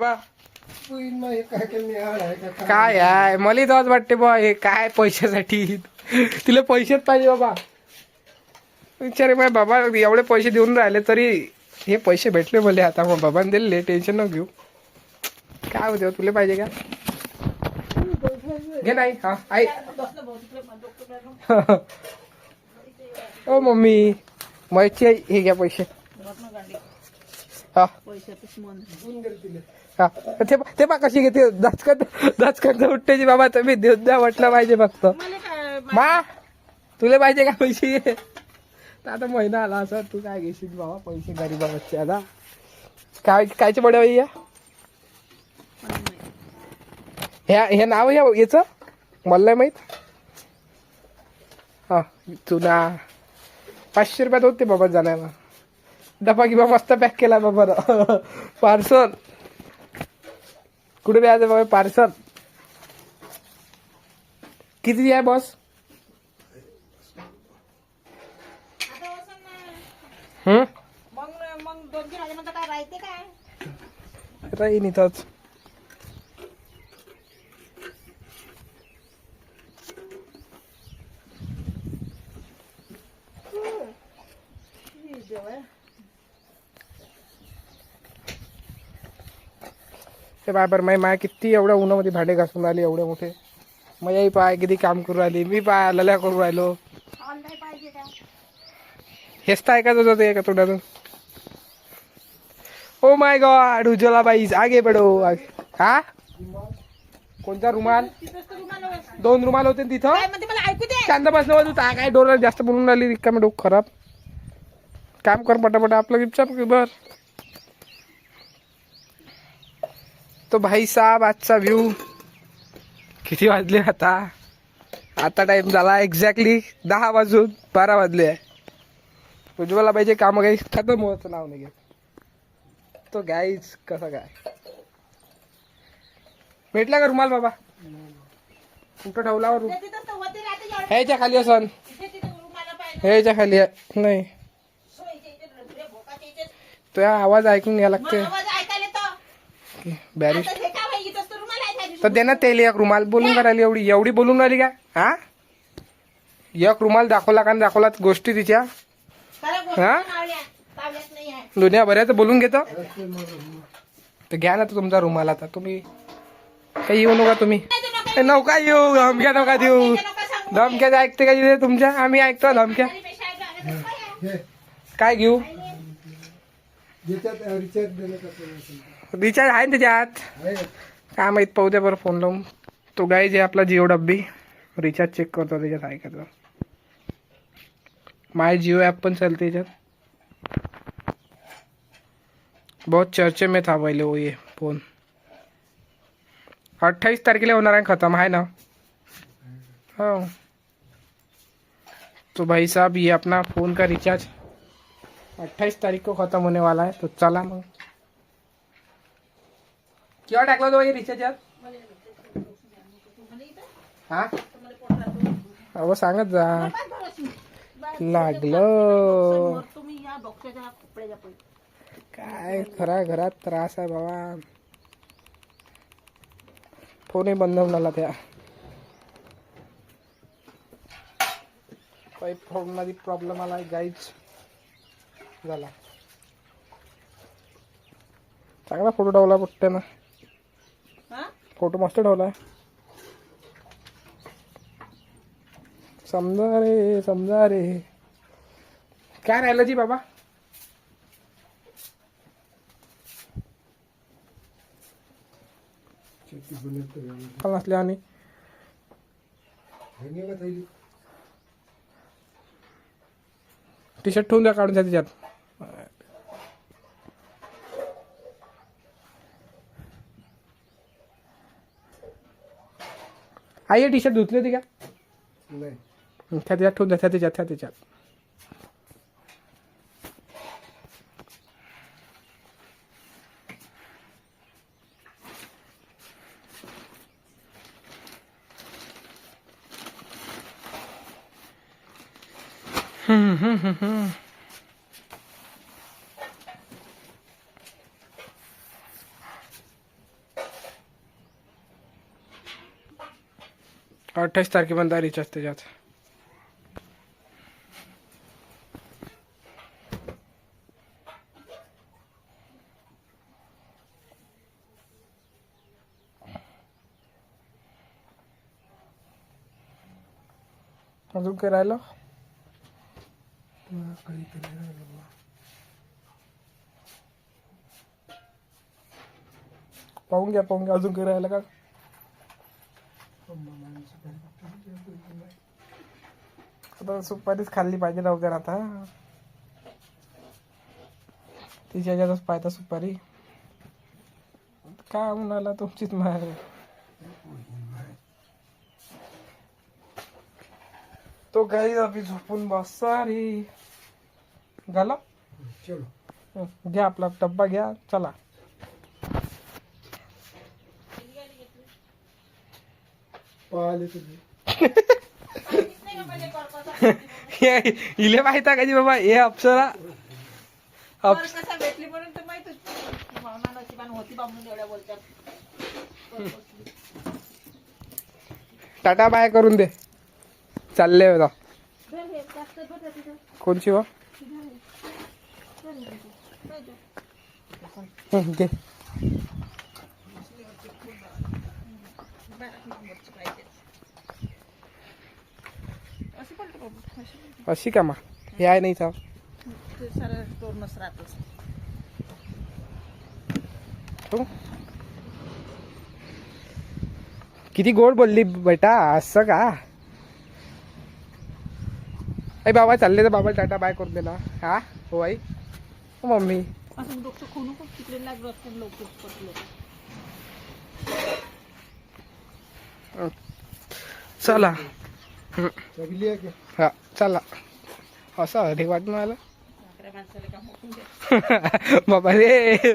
बाबा काय आहे मला तोच वाटते बा हे काय पैशासाठी? तिला पैसेच पाहिजे बाबा. विचारे बाय बाबा एवढे पैसे देऊन राहिले तरी हे पैसे भेटले मला. आता मग बाबाने दिले टेन्शन न घेऊ. काय होते हो, तुला पाहिजे का? घे नाही हा आई. ओ मम्मी. माहिती आहे हे घ्या पैसे. हा. हा. ते ते पा कशी घेते दचकन दचकन उठतेची बाबा तुम्ही देऊन द्या म्हटलं पाहिजे फक्त. मा तुला पाहिजे का पैसे? आता महिना आला असं तू काय घेशील बाबा पैसे गरीबा बच्चे आता काय कायचे बडे भैया ह्या हे नाव या याचं? मला नाही माहीत? हा चुना. पाचशे रुपयात होते बाबा जाण्याला. डबा किंवा मस्त पॅक केला बाबा पार्सल कुठे द्यायचं बाबा पार्सल किती आहे बॉस हम्म राहीन इथंच ते बाय बरं माय माय किती एवढ्या उन्हामध्ये भांडे घासून राहिले एवढे मोठे. मयाही पाय किती काम करू राहिली. मी पाय लल्या करू राहिलो. हेच तर ऐकायचं होतं एका तोंडातून. ओ माय गॉड उज्ज्वला बाई आगे बडो आगे हा कोणता रुमाल. दोन रुमाल होते तिथं? काय म्हणते मला ऐकू दे. शांत बसलं तू काय डोर जास्त बोलून राहिली रिकामे डोक खराब. काम कर पटापट आपलं गिपचाप बर. तो भाई साहब आजचा व्ह्यू किती वाजले आता? आता टाइम झाला एक्झॅक्टली दहा वाजून बारा वाजले आहे. उज्ज्वला पाहिजे काम काही खतम होतं नाव नाही घेत. तो गाईच कसा काय? भेटला का रुमाल बाबा? कुठं ठेवला एवढं. ह्याच्या खाली असन ह्याच्या खाली. नाही. तो आवाज ऐकून घ्या लागते बाई, इथंच तर दे ना तेल एक रुमाल. बोलून का राहिली एवढी. एवढी बोलून राहिली का? हा? एक रुमाल दाखवला का न दाखवला गोष्टी तिच्या? हा? दुनिया बऱ्याच बोलून घेतो. तर घ्या ना तो तुमचा रुमाल आता. तुम्ही काही येऊ नका तुम्ही. नका येऊ. धमक्या नका देऊ. धमक्यात ऐकते का तिथे तुमच्या? आम्ही ऐकतो धमक्या. काय घेऊ? रिचार्ज आहे ना त्याच्यात. काय माहीत पाहू द्या बरं फोन लावून. तो गाय जे आपला जिओ डब्बी रिचार्ज चेक करतो त्याच्यात आहे का तर माय जिओ ॲप पण चालते त्याच्यात. बहुत चर्चे में था पहले वो ये फोन अट्ठाईस तारखेला होणार आहे खत्म आहे ना? हो. तो भाई साहब ये अपना फोन का रिचार्ज अट्ठाईस तारीख को खत्म होने वाला है तो चला मग. केव्हा टाकला तो बाई रिचार्जात हा? अहो सांगत जा. बस लागलं. काय खरा घरात त्रास आहे बाबा. फोनही बंद होऊन आला त्या. काही फोनमध्ये प्रॉब्लेम आला गाईच झाला. चांगला फोटो ठेवला पट्टे ना फोटो मस्त ठेवला आहे समजा रे समजा रे काय राहिलं जी बाबा शेती नसल्या आणि टी शर्ट ठेवून द्या काढून द्या त्याच्यात आई टी शर्ट धुतली होती का? नाही. त्या त्याच्यात ठेवून द्या त्या त्याच्यात त्या त्याच्यात. हम्म, हम्म, हम्म, हम्म. अठ्ठावीस तारखेपर्यंत रिचार्ज त्याच्यात अजून काय राहिलं तुला काहीतरी राहिलं बा. पाहून घ्या पाहून घ्या अजून काही राहिलं का अंबाबाईचं काहीतरी राहिलं नाही. आता सुपारीच खाल्ली पाहिजे लवकर आता. तिच्या ह्याच्यातच पाहता सुपारी. काय म्हणाला तुमचीच मार. तो काही अभि झोपून बससा रे झाला चलो. घ्या आपला डब्बा घ्या चला. पाहिले तुझे नाही का पहिले पर्पस इले माहिती का जी बाबा हे अप्सरा कसा भेटली म्हणून तर नशिबान होती एवढ्या बोलतात. टाटा बाय करून दे चालले होता. कोणची व धर. धर तिथं. धर घे शिका मा हे आहे नाही हो. चाव किती गोड बोलली बेटा असं का? आई बाबा चालले तर बाबा टाटा बाय करून दिला हा? हो आई. हो मम्मी. चला. हा चला. असं अरे होऊन द्या? बाबा रे.